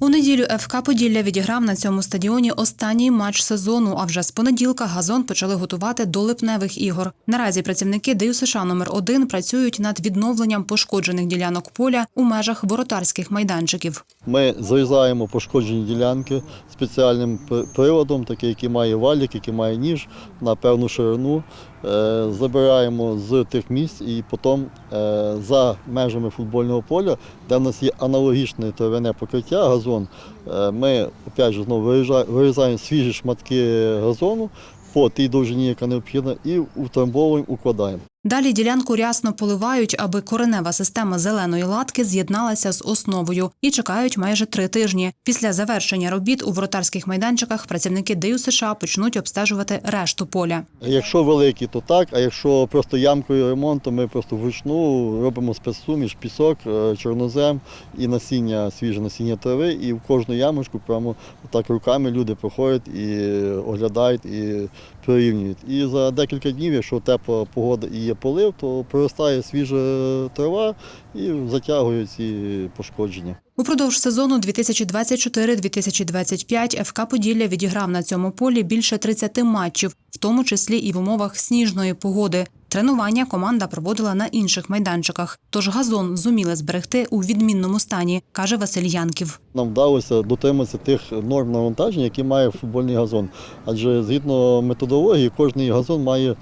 У неділю ФК Поділля відіграв на цьому стадіоні останній матч сезону. А вже з понеділка газон почали готувати до липневих ігор. Наразі працівники ДЮСШ США номер 1 працюють над відновленням пошкоджених ділянок поля у межах воротарських майданчиків. Ми зарізаємо пошкоджені ділянки спеціальним приладом, такий, який має валік, який має ніж на певну ширину. Е, Забираємо з тих місць і потім е, за межами футбольного поля, де в нас є аналогічне травяне покриття, газон, е, ми опять же, знову вирізаємо свіжі шматки газону по тій довжині, яка необхідна, і утрамбовуємо, укладаємо. Далі ділянку рясно поливають, аби коренева система зеленої латки з'єдналася з основою і чекають майже три тижні. Після завершення робіт у воротарських майданчиках працівники ДЮСШ США почнуть обстежувати решту поля. Якщо великі, то так, а якщо просто ямкою ремонт, то ми просто вручну робимо спецсуміш, пісок, е, чорнозем і насіння, свіже насіння трави, і в кожну ямочку прямо так руками люди проходять і оглядають і прирівнюють. І за декілька днів, якщо тепла погода і є полив, то проростає свіжа трава і затягує ці пошкодження. Упродовж сезону 2024-2025 ФК Поділля відіграв на цьому полі більше 30 матчів, в тому числі і в умовах сніжної погоди. Тренування команда проводила на інших майданчиках, тож газон зуміли зберегти у відмінному стані, каже Василь Янків. Нам вдалося дотриматися тих норм навантаження, які має футбольний газон. Адже згідно методології, кожний газон має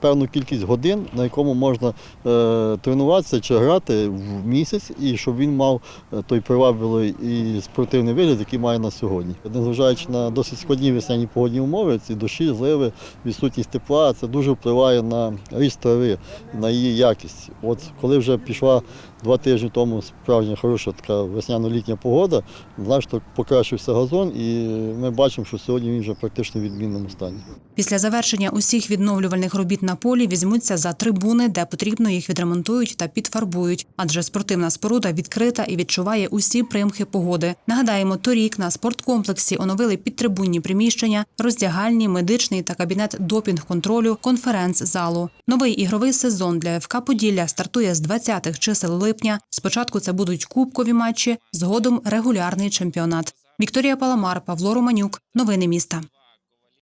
певну кількість годин, на якому можна е, тренуватися чи грати в місяць, і щоб він мав е, той привабливий і спортивний вигляд, який має на сьогодні. Незважаючи на досить складні весняні погодні умови, ці дощі, зливи, відсутність тепла, це дуже впливає на ріст трави, на її якість. От коли вже пішла два тижні тому справжня хороша така весняно-літня погода, значно покращився газон, і ми бачимо, що сьогодні він вже практично в відмінному стані. Після завершення усіх відновлювальних робіт на полі візьмуться за трибуни, де потрібно їх відремонтують та підфарбують, адже спортивна споруда відкрита і відчуває усі примхи погоди. Нагадаємо, торік на спорткомплексі оновили підтрибунні приміщення, роздягальні, медичний та кабінет допінг-контролю, конференц-залу. Новий ігровий сезон для ФК Поділля стартує з 20-х чисел липня. Спочатку це будуть кубкові матчі, згодом регулярний чемпіонат. Вікторія Паламар, Павло Романюк. Новини міста.